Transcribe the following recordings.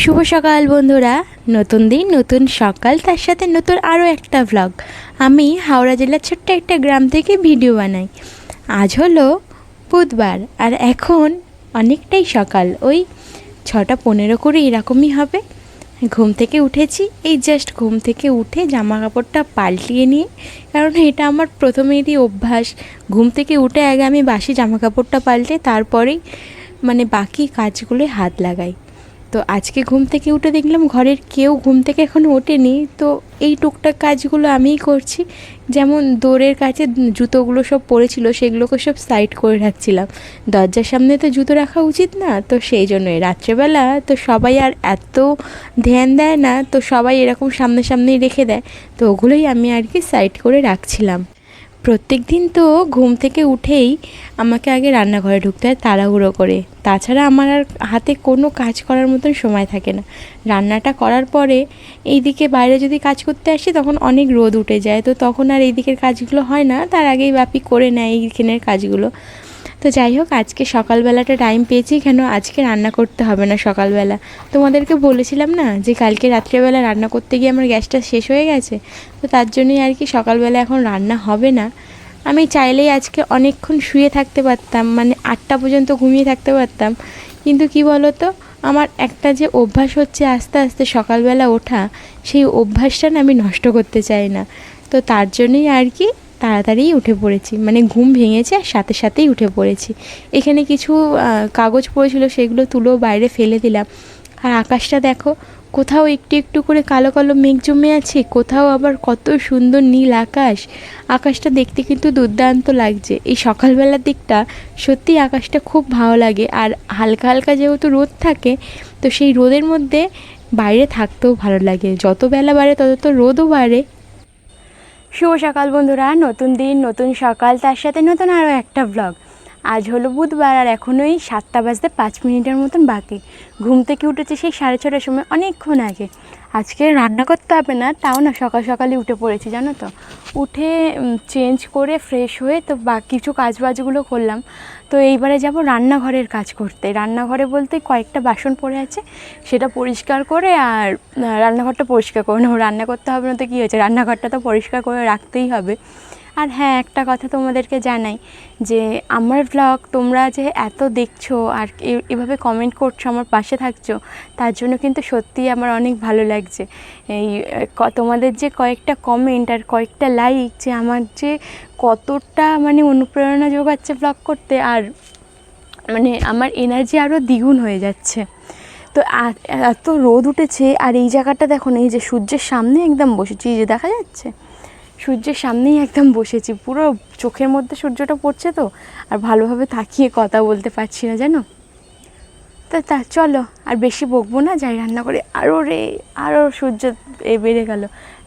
শুভ সকাল বন্ধুরা। নতুন দিন, নতুন সকাল, তার সাথে নতুন আরও একটা ভ্লগ আমি হাওড়া জেলার ছোট্ট একটা গ্রাম থেকে ভিডিও বানাই। আজ হলো বুধবার, আর এখন অনেকটাই সকাল। ওই ছটা পনেরো করে এরকমই হবে। ঘুম থেকে উঠেছি, এই জাস্ট ঘুম থেকে উঠে জামা কাপড়টা পাল্টিয়ে নিয়ে, কারণ এটা আমার প্রথমেরই অভ্যাস। ঘুম থেকে উঠে আগে আমি বাসি জামা কাপড়টা পাল্টে, তারপরেই মানে বাকি কাজগুলোয় হাত লাগাই। তো আজকে ঘুম থেকে উঠে দেখলাম ঘরের কেউ ঘুম থেকে এখনও ওঠেনি। তো এই টুকটাক কাজগুলো আমিই করছি। যেমন দোরের কাছে জুতোগুলো সব পড়েছিল, সেগুলোকে সব সাইড করে রাখছিলাম। দরজার সামনে তো জুতো রাখা উচিত না, তো সেই জন্যই রাত্রেবেলা তো সবাই আর এত ধ্যান দেয় না, তো সবাই এরকম সামনে সামনেই রেখে দেয়। তো ওগুলোই আমি আর কি সাইড করে রাখছিলাম। প্রত্যেক দিন তো ঘুম থেকে উঠেই আমাকে আগে রান্নাঘরে ঢুকতে হয় তাড়াহুড়ো করে। তাছাড়া আমার আর হাতে কোনো কাজ করার মতন সময় থাকে না। রান্নাটা করার পরে এইদিকে বাইরে যদি কাজ করতে আসি তখন অনেক রোদ উঠে যায়। তো তখন আর এই দিকের কাজগুলো হয় না। তার আগেই বাপি করে নেয় এইখানের কাজগুলো। তো যাই হোক, আজকে সকালবেলাটা টাইম পেয়েছি, কেন আজকে রান্না করতে হবে না সকালবেলা। তোমাদেরকে বলেছিলাম না যে কালকে রাত্রেবেলা রান্না করতে গিয়ে আমার গ্যাসটা শেষ হয়ে গেছে? তো তার জন্যই আর কি সকালবেলা এখন রান্না হবে না। আমি চাইলেই আজকে অনেকক্ষণ শুয়ে থাকতে পারতাম মানে আটটা পর্যন্ত ঘুমিয়ে থাকতে পারতাম। কিন্তু কি বলো তো আমার একটা যে অভ্যাস হচ্ছে আস্তে আস্তে সকালবেলা ওঠা, সেই অভ্যাসটা না আমি নষ্ট করতে চাই না। তো তার জন্যই আর কি তাড়াতাড়িই উঠে পড়েছি। মানে ঘুম ভেঙেছে আর সাথে সাথেই উঠে পড়েছি। এখানে কিছু কাগজ পড়েছিল, সেগুলো তুলো বাইরে ফেলে দিলাম। আর আকাশটা দেখো, কোথাও একটু একটু করে কালো কালো মেঘ জমে আছে, কোথাও আবার কত সুন্দর নীল আকাশ। আকাশটা দেখতে কিন্তু দুর্দান্ত লাগছে। এই সকালবেলার দিকটা সত্যি আকাশটা খুব ভালো লাগে। আর হালকা হালকা যেহেতু রোদ থাকে, তো সেই রোদের মধ্যে বাইরে থাকতেও ভালো লাগে। যত বেলা বাড়ে তত তো রোদও বাড়ে। শুভ সকাল বন্ধুরা নতুন দিন নতুন সকাল তার সাথে নতুন আরও একটা ব্লগ আজ হলো বুধবার আর এখনোই সাতটা বাজতে পাঁচ মিনিটের মতন বাকি। ঘুম থেকে উঠেছে সেই সাড়ে ছটার সময় অনেকক্ষণ আগে। আজকে রান্না করতে হবে না, তাও না সকাল সকালে উঠে পড়েছি, জানো তো। উঠে চেঞ্জ করে ফ্রেশ হয়ে তো বা, কিছু কাজ বাজগুলো করলাম। তো এইবারে যাব রান্নাঘরের কাজ করতে। রান্নাঘরে বলতে কয়েকটা বাসন পড়ে আছে, সেটা পরিষ্কার করে আর রান্নাঘরটা পরিষ্কার করে নেব। রান্না করতে হবে না তো কী হয়েছে? রান্নাঘরটা তো পরিষ্কার করে রাখতেই হবে। আর হ্যাঁ একটা কথা তোমাদেরকে জানাই যে আমার ব্লগ তোমরা যে এত দেখছ আর এভাবে কমেন্ট করছ, আমার পাশে থাকছো, তার জন্য কিন্তু সত্যিই আমার অনেক ভালো লাগছে। এই তোমাদের যে কয়েকটা কমেন্ট আর কয়েকটা লাইক যে আমার যে কতটা মানে অনুপ্রেরণা যোগাচ্ছে ব্লগ করতে আর মানে আমার এনার্জি আরও দ্বিগুণ হয়ে যাচ্ছে। তো এত রোদ উঠেছে আর এই জায়গাটা দেখো না, এই যে সূর্যের সামনে একদম বসেছি, এই যে দেখা যাচ্ছে? সূর্যের সামনেই একদম বসেছি। পুরো চোখের মধ্যে সূর্যটা পড়ছে তো, আর ভালোভাবে তাকিয়ে কথা বলতে পারছি না, জানো? তো, তা, চলো, আর বেশি বকবো না, যাই রান্না করে আরও রে আরও সূর্য এ বেড়ে গেল।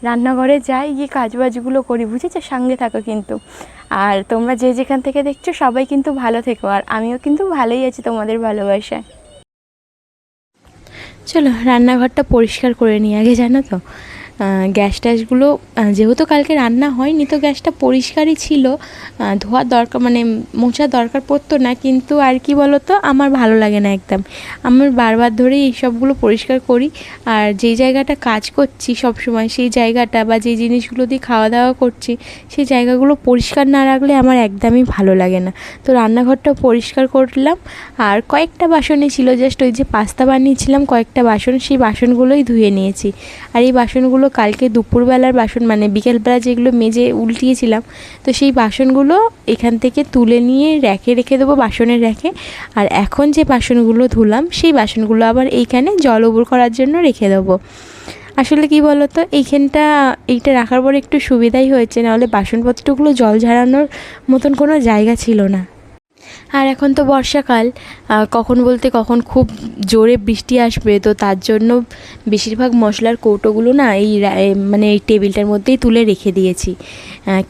রান্নাঘরে যাই, গিয়ে কাজ বাজগুলো করি, বুঝেছ? সঙ্গে থাকো কিন্তু। আর তোমরা যে যেখান থেকে দেখছ, সবাই কিন্তু ভালো থেকো, আর আমিও কিন্তু ভালোই আছি তোমাদের ভালোবাসায়। চলো, রান্নাঘরটা পরিষ্কার করে নিই আগে, জানো তো? গ্যাস ট্যাসগুলো যেহেতু কালকে রান্না হয়নি, তো গ্যাসটা পরিষ্কারই ছিল। ধোয়ার দরকার মানে মোছার দরকার পড়তো না, কিন্তু আর কি বলো তো আমার ভালো লাগে না একদম। আমার বারবার ধরেই এইসবগুলো পরিষ্কার করি, আর যেই জায়গাটা কাজ করছি সব সময় সেই জায়গাটা বা যে জিনিসগুলো দিয়ে খাওয়া দাওয়া করছি, সেই জায়গাগুলো পরিষ্কার না রাখলে আমার একদমই ভালো লাগে না। তো রান্নাঘরটা পরিষ্কার করলাম, আর কয়েকটা বাসনই ছিল, জাস্ট ওই যে পাস্তা বানিয়েছিলাম, কয়েকটা বাসন, সেই বাসনগুলোই ধুয়ে নিয়েছি। আর এই বাসনগুলো কালকে দুপুরবেলার বাসন মানে বিকেলবেলা যেগুলো মেজে উল্টিয়েছিলাম, তো সেই বাসনগুলো এখান থেকে তুলে নিয়ে র্যাকে রেখে দেবো, বাসনের র্যাকে। আর এখন যে বাসনগুলো ধুলাম, সেই বাসনগুলো আবার এইখানে জল ওবর করার জন্য রেখে দেবো। আসলে কি বলো তো এইখানটা, এইটা রাখার পর একটু সুবিধাই হয়েছে, নাহলে বাসনপত্রগুলো জল ঝাড়ানোর মতন কোনো জায়গা ছিল না। আর এখন তো বর্ষাকাল কখন বলতে কখন খুব জোরে বৃষ্টি আসবে, তো তার জন্য বেশিরভাগ মশলার কৌটোগুলো না এই মানে এই টেবিলটার মধ্যেই তুলে রেখে দিয়েছি।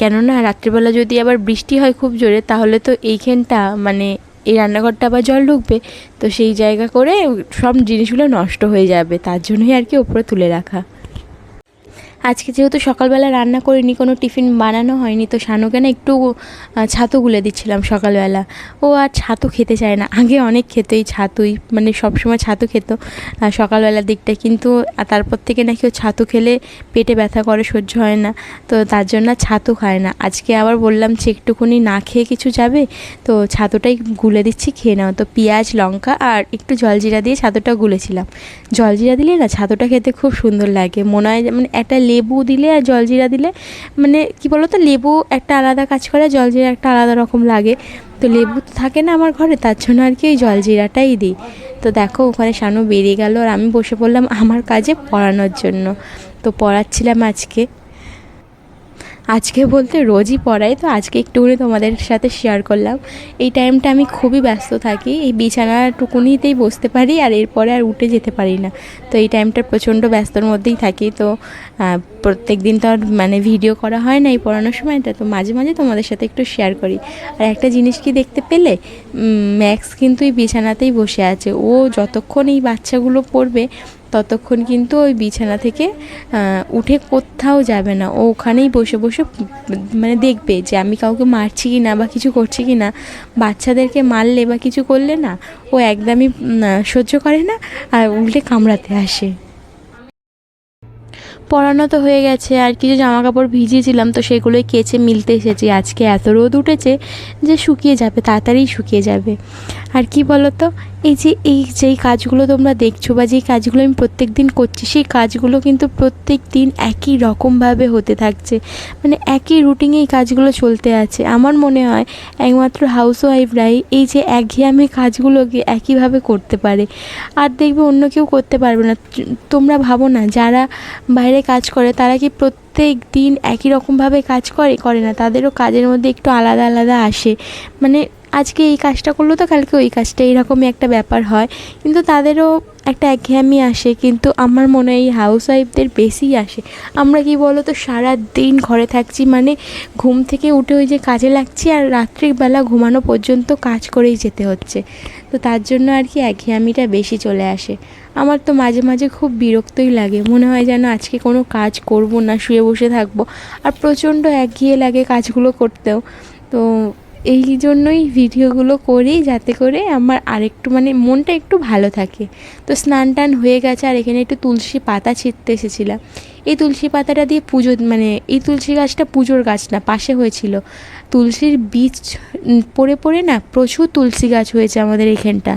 কেননা রাত্রিবেলা যদি আবার বৃষ্টি হয় খুব জোরে, তাহলে তো এইখানটা মানে এই রান্নাঘরটা আবার জল ঢুকবে, তো সেই জায়গা করে সব জিনিসগুলো নষ্ট হয়ে যাবে, তার জন্যই আর কি ওপরে তুলে রাখা। আজকে যেহেতু সকালবেলা রান্না করিনি, কোনো টিফিন বানানো হয়নি, তো শানুকে না একটু ছাতু গুলে দিচ্ছিলাম সকালবেলা। ও আর ছাতু খেতে চায় না। আগে অনেক খেতো এই ছাতুই মানে সবসময় ছাতু খেত সকালবেলার দিকটা কিন্তু তারপর থেকে নাকি ও ছাতু খেলে পেটে ব্যথা করে, সহ্য হয় না। তো তার জন্য ছাতু খায় না। আজকে আবার বললাম যে, একটুখানি না খেয়ে কিছু যাবে? তো ছাতুটাই গুলে দিচ্ছি, খেয়ে নাও। তো পেঁয়াজ, লঙ্কা আর একটু জলজিরা দিয়ে ছাতুটা গুলেছিলাম। জলজিরা দিলে না ছাতুটা খেতে খুব সুন্দর লাগে। মনে হয় মানে একটা লেবু দিলে আর জলজিরা দিলে মানে কি বলো তো লেবু একটা আলাদা কাজ করে, জলজিরা একটা আলাদা রকম লাগে। তো লেবু তো থাকে না আমার ঘরে, তার জন্য আর কি ওই জলজিরাটাই দিই। তো দেখো, ওখানে শানু বেরিয়ে গেল আর আমি বসে পড়লাম আমার কাজে পড়ানোর জন্য। তো পড়াচ্ছিলাম আজকে। আজকে বলতে রোজই পড়াই তো আজকে একটুখানি তোমাদের সাথে শেয়ার করলাম। এই টাইমটা আমি খুবই ব্যস্ত থাকি, এই বিছানাটুকুনিতেই বসতে পারি আর এরপরে আর উঠে যেতে পারি না। তো এই টাইমটা প্রচণ্ড ব্যস্তর মধ্যেই থাকি, তো প্রত্যেক দিন তো আর মানে ভিডিও করা হয় না এই পড়ানোর সময়টা, তো মাঝে মাঝে তোমাদের সাথে একটু শেয়ার করি। আর একটা জিনিস কি দেখতে পেলে? ম্যাক্স কিন্তু এই বিছানাতেই বসে আছে। ও যতক্ষণ এই বাচ্চাগুলো পড়বে ততক্ষণ কিন্তু ওই বিছানা থেকে উঠে কোথাও যাবে না। ও ওখানেই বসে বসে মানে দেখবে যে আমি কাউকে মারছি কি না বা কিছু করছি কি না বাচ্চাদেরকে মারলে বা কিছু করলে না, ও একদমই সহ্য করে না আর উল্টে কামড়াতে আসে। পরানো তো হয়ে গেছে, আর কিছু জামা কাপড় ভিজিয়েছিলাম তো সেগুলোই কেচে মিলতে এসেছি। আজকে এত রোদ উঠেছে যে শুকিয়ে যাবে তাড়াতাড়ি শুকিয়ে যাবে। আর কি বলো তো এই যে, এই যেই কাজগুলো তোমরা দেখছ বা যেই কাজগুলো আমি প্রত্যেক দিন করছি, সেই কাজগুলো কিন্তু প্রত্যেক দিন একই রকমভাবে হতে থাকছে। মানে একই রুটিনে এই কাজগুলো চলতে আছে। আমার মনে হয় একমাত্র হাউস ওয়াইফরাই এই যে একঘেয়ামি কাজগুলোকে একইভাবে করতে পারে। আর দেখবে অন্য কেউ করতে পারবে না। তোমরা ভাবো না, যারা বাইরে কাজ করে, তারা কি প্রত্যেক দিন একই রকমভাবে কাজ করে করে না? তাদেরও কাজের মধ্যে একটু আলাদা আলাদা আসে। মানে আজকে এই কাজটা করল তো কালকে ওই কাজটা এইরকমই একটা ব্যাপার হয়। কিন্তু তাদেরও একটা একঘেয়ামি আসে, কিন্তু আমার মনে হয় এই হাউস ওয়াইফদের বেশিই আসে। আমরা কি বলো তো সারা দিন ঘরে থাকছি মানে ঘুম থেকে উঠে ওই যে কাজে লাগছি আর রাত্রিবেলা ঘুমানো পর্যন্ত কাজ করেই যেতে হচ্ছে। তো তার জন্য আর কি একঘেয়ামিটা বেশি চলে আসে। আমার তো মাঝে মাঝে খুব বিরক্তই লাগে, মনে হয় যেন আজকে কোনো কাজ করব না, শুয়ে বসে থাকব। আর প্রচণ্ড একঘেয়ে লাগে কাজগুলো করতেও। তো এই জন্যই ভিডিওগুলো করি যাতে করে আমার আরেকটু মানে মনটা একটু ভালো থাকে। তো স্নান টান হয়ে গেছে আর এখানে একটু তুলসী পাতা ছিঁড়তে এসেছিলাম। এই তুলসী পাতাটা দিয়ে পুজো মানে এই তুলসী গাছটা পুজোর গাছ না, পাশে হয়েছিল। তুলসীর বীজ পড়ে পড়ে না প্রচুর তুলসী গাছ হয়েছে আমাদের এখানটা।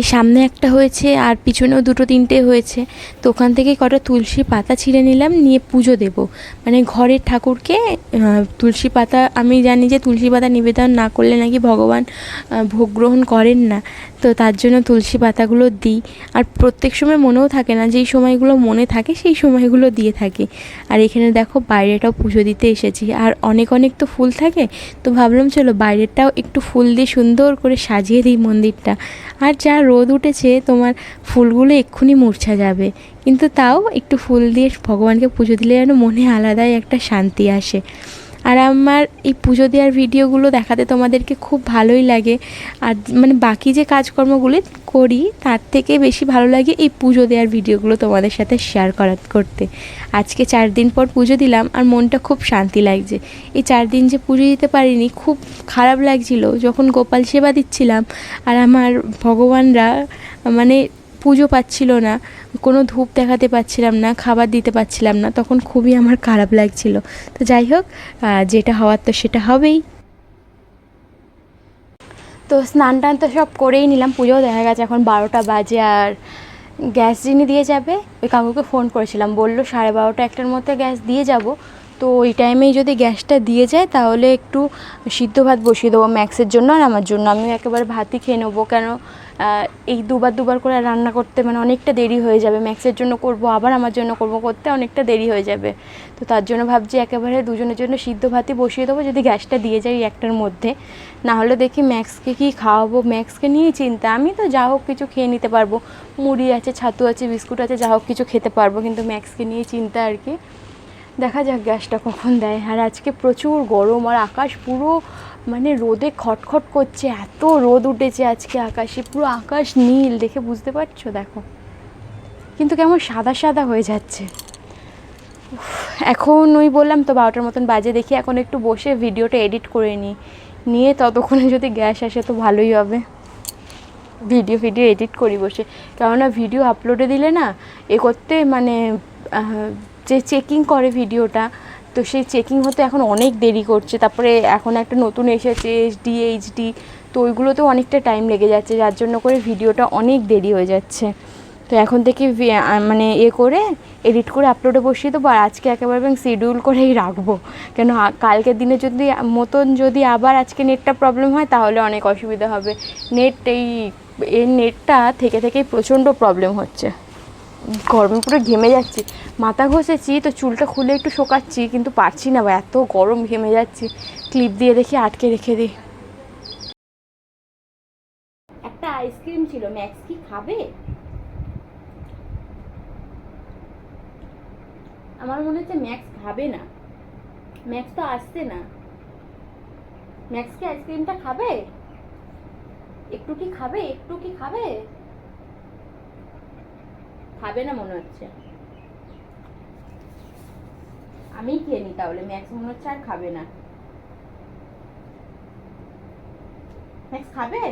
এই সামনে একটা হয়েছে আর পিছনেও দুটো তিনটে হয়েছে। তো ওখান থেকে কটা তুলসী পাতা ছিঁড়ে নিলাম, নিয়ে পুজো দেব। মানে ঘরের ঠাকুরকে তুলসী পাতা, আমি জানি যে তুলসী পাতা নিবেদন না করলে নাকি ভগবান ভোগ গ্রহণ করেন না। তো তার জন্য তুলসী পাতাগুলো দিই। আর প্রত্যেক সময় মনেও থাকে না, যেই সময়গুলো মনে থাকে, সেই সময়গুলো দিয়ে থাকি। আর এখানে দেখো বাইরেটাও পুজো দিতে এসেছি। আর অনেক অনেক তো ফুল থাকে, তো ভাবলাম চলো বাইরেরটাও একটু ফুল দিয়ে সুন্দর করে সাজিয়ে দিই মন্দিরটা। আর যা রোদ উঠেছে, তোমার ফুলগুলো এক্ষুনি মূর্ছা যাবে। কিন্তু তাও একটু ফুল দিয়ে ভগবানকে পুজো দিলে যেন মনে আলাদাই একটা শান্তি আসে। আর আমার এই পুজো দেওয়ার ভিডিওগুলো দেখাতে তোমাদেরকে খুব ভালোই লাগে। আর মানে বাকি যে কাজকর্মগুলো করি, তার থেকে বেশি ভালো লাগে এই পুজো দেওয়ার ভিডিওগুলো তোমাদের সাথে শেয়ার করা করতে। আজকে চার দিন পর পুজো দিলাম আর মনটা খুব শান্তি লাগছে। এই চার দিন যে পুজো দিতে পারিনি, খুব খারাপ লাগছিল। যখন গোপাল সেবা দিচ্ছিলাম আর আমার ভগবানরা মানে পুজো পাচ্ছিল না, কোনো ধূপ দেখাতে পাচ্ছিলাম না, খাবার দিতে পাচ্ছিলাম না, তখন খুবই আমার খারাপ লাগছিল। তো যাই হোক যেটা হওয়ার তো সেটা হবেই। তো স্নান টান তো সব করেই নিলাম পুজো দেখা গেছে, এখন বারোটা বাজে আর গ্যাস যিনি দিয়ে যাবে, ওই কাকুকে ফোন করেছিলাম, বলল সাড়ে বারোটা একটার মধ্যে গ্যাস দিয়ে যাব। তো ওই টাইমেই যদি গ্যাসটা দিয়ে যায়, তাহলে একটু সিদ্ধ ভাত বসিয়ে দেবো ম্যাক্সের জন্য আর আমার জন্য। আমি একেবারে ভাতই খেয়ে নেব, কেন এই দুবার দুবার করে রান্না করতে মানে অনেকটা দেরি হয়ে যাবে। ম্যাক্সের জন্য করব, আবার আমার জন্য করব করতে অনেকটা দেরি হয়ে যাবে। তো তার জন্য ভাবছি একেবারে দুজনের জন্য সিদ্ধ ভাতই বসিয়ে দেবো, যদি গ্যাসটা দিয়ে যাই একটার মধ্যে। না হলে দেখি ম্যাক্সকে কি খাওয়াবো? ম্যাক্সকে নিয়েই চিন্তা। আমি তো যা হোক কিছু খেয়ে নিতে পারব। মুড়ি আছে, ছাতু আছে, বিস্কুট আছে, যা হোক কিছু খেতে পারব, কিন্তু ম্যাক্সকে নিয়ে চিন্তা আর কি। দেখা যাক গ্যাসটা কখন দেয়। আর আজকে প্রচুর গরম আর আকাশ পুরো মানে রোদে খটখট করছে, এত রোদ উঠেছে আজকে আকাশে, পুরো আকাশ নীল দেখে বুঝতে পারছ দেখো। কিন্তু কেমন সাদা সাদা হয়ে যাচ্ছে। এখন ওই বললাম তো বারোটার মতন বাজে, দেখি এখন একটু বসে ভিডিওটা এডিট করে নিই। নিয়ে ততক্ষণে যদি গ্যাস আসে তো ভালোই হবে। ভিডিও ভিডিও এডিট করি বসে। কেননা ভিডিও আপলোডে দিলে না, এ করতে মানে যে চেকিং করে ভিডিওটা তো সেই চেকিং হতে এখন অনেক দেরি করছে। তারপরে এখন একটা নতুন এসেছে এইচডি এইচডি তো ওইগুলোতেও অনেকটা টাইম লেগে যাচ্ছে, যার জন্য করে ভিডিওটা অনেক দেরি হয়ে যাচ্ছে। তো এখন থেকে মানে এ করে এডিট করে আপলোডে বসিয়ে দেবো, আর আজকে একেবারে শিডিউল করেই রাখব। কেন কালকের দিনে যদি, মতন যদি আবার আজকে নেটটা প্রবলেম হয়, তাহলে অনেক অসুবিধা হবে। নেট এই, এর নেটটা থেকে থেকেই প্রচণ্ড প্রবলেম হচ্ছে। গরমে পুরো ঘেমে যাচ্ছি। মাথা ঘষেছি, তো চুলটা খুলে একটু শোকাচ্ছি, কিন্তু পারছি না বা এত গরম ঘেমে যাচ্ছি। ক্লিপ দিয়ে দেখি, আটকে রেখে দিই। একটা আইসক্রিম ছিল, ম্যাক্স কি খাবে? আমার মনে হচ্ছে ম্যাক্স খাবে না। ম্যাক্স তো আসছে না। ম্যাক্স কি আইসক্রিমটা খাবে? একটু কি খাবে? একটু কি খাবে? খাবে না মনে হচ্ছে? আমি খেয়ে নি তাহলে, ম্যাক্স মনে হচ্ছে আর খাবে না। ম্যাক্স খাবে?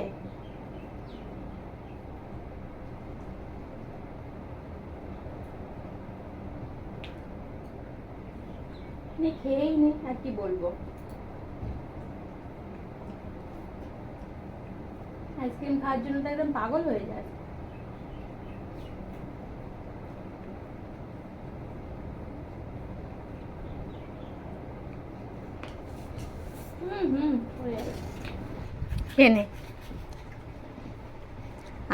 খেয়েই নে, আর কি বলব? আইসক্রিম খাওয়ার জন্য তো একদম পাগল হয়ে যায় হুম হুম হয়ে যাবে খেয়ে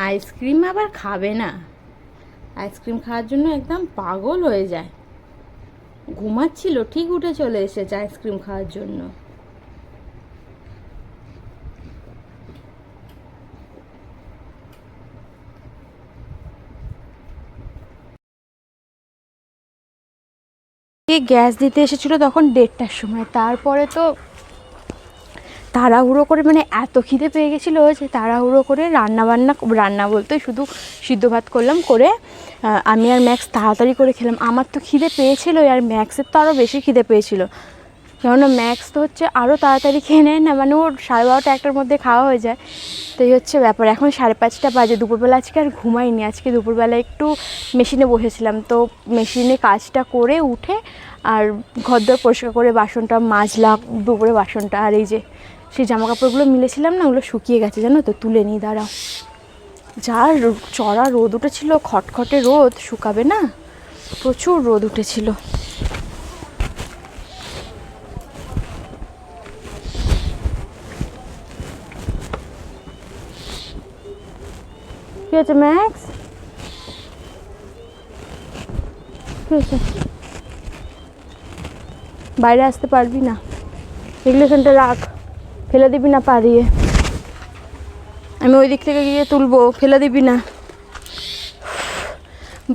আইসক্রিম আবার খাবে না। আইসক্রিম খাওয়ার জন্য একদম পাগল হয়ে যায়। ঘুমাচ্ছিল ঠিক উঠে চলে এসেছে আইসক্রিম খাওয়ার জন্য। কে গ্যাস দিতে এসেছিল তখন দেড়টার সময় তারপরে তো তাড়াহুড়ো করে মানে এত খিদে পেয়ে গেছিল যে তাড়াহুড়ো করে রান্না বান্না রান্না বলতে শুধু সিদ্ধ ভাত করলাম করে আমি আর ম্যাক্স তাড়াতাড়ি করে খেলাম। আমার তো খিদে পেয়েছিল আর ম্যাক্সের তো আরও বেশি খিদে পেয়েছিল। কেননা ম্যাক্স তো হচ্ছে আরও তাড়াতাড়ি খেয়ে নেয় না মানে ওর সাড়ে বারোটা একটার মধ্যে খাওয়া হয়ে যায়। তো এই হচ্ছে ব্যাপার। এখন সাড়ে পাঁচটা বাজে, দুপুরবেলা আজকে আর ঘুমাইনি। আজকে দুপুরবেলা একটু মেশিনে বসেছিলাম। তো মেশিনে কাজটা করে উঠে আর ঘরদোর পরিষ্কার করে বাসনটা মাজলাম, দুপুরে বাসনটা আর এই যে সেই জামা কাপড়গুলো মিলেছিলাম না, ওগুলো শুকিয়ে গেছে, জানো তো? তুলে নিই, দাঁড়াও। যা রো- চড়া রোদ উঠেছিল, খটখটে রোদ, শুকাবে না? প্রচুর রোদ উঠেছিল। কি হয়েছে, ম্যাক্স? হয়েছে? বাইরে আসতে পারবি না। এগুলো এখানটা রাখ। ফেলে দিবি না পারিয়ে? আমি ওই দিক থেকে গিয়ে তুলবো, ফেলে দিবি না।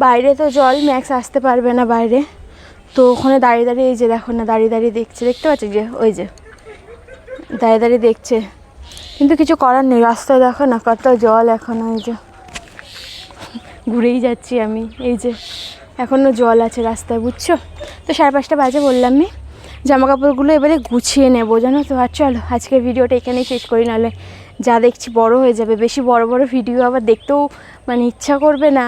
বাইরে তো জল, ম্যাক্স আসতে পারবে না বাইরে। তো ওখানে দাঁড়িয়ে দাঁড়িয়ে এই যে দেখো না, দাঁড়িয়ে দাঁড়িয়ে দেখছে। দেখতে পাচ্ছি যে, ওই যে। দাঁড়িয়ে দাঁড়িয়ে দেখছে। কিন্তু কিছু করার নেই, রাস্তায় দেখো না, কত জল এখন ওই যে। ঘুরেই যাচ্ছি আমি, এই যে। এখনও জল আছে রাস্তায়, বুঝছ? তো সাড়ে পাঁচটা বাজে বললামই জামা কাপড়গুলো এবারে গুছিয়ে নেব, জানো তো? আর চলো আজকের ভিডিওটা এখানেই শেষ করি, নাহলে যা দেখছি বড় হয়ে যাবে। বেশি বড় বড় ভিডিও আবার দেখতেও মানে ইচ্ছা করবে না।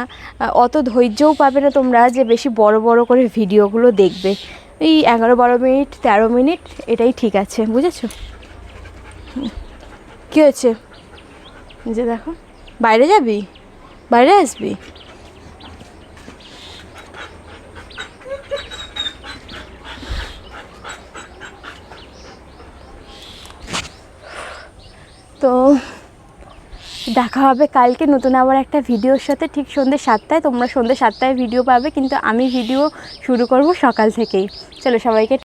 অত ধৈর্যও পাবে না তোমরা যে বেশি বড় বড় করে ভিডিওগুলো দেখবে। এই এগারো বারো মিনিট, তেরো মিনিট, এটাই ঠিক আছে, বুঝেছ? কী হয়েছে? যে দেখো, বাইরে যাবি? বাইরে আসবি তো দেখা হবে কালকে নতুন আবার একটা ভিডিওর সাথে। ঠিক সন্ধ্যে সাতটায়, তোমরা সন্ধ্যে সাতটায় ভিডিও পাবে, কিন্তু আমি ভিডিও শুরু করব সকাল থেকেই। চলো সবাইকে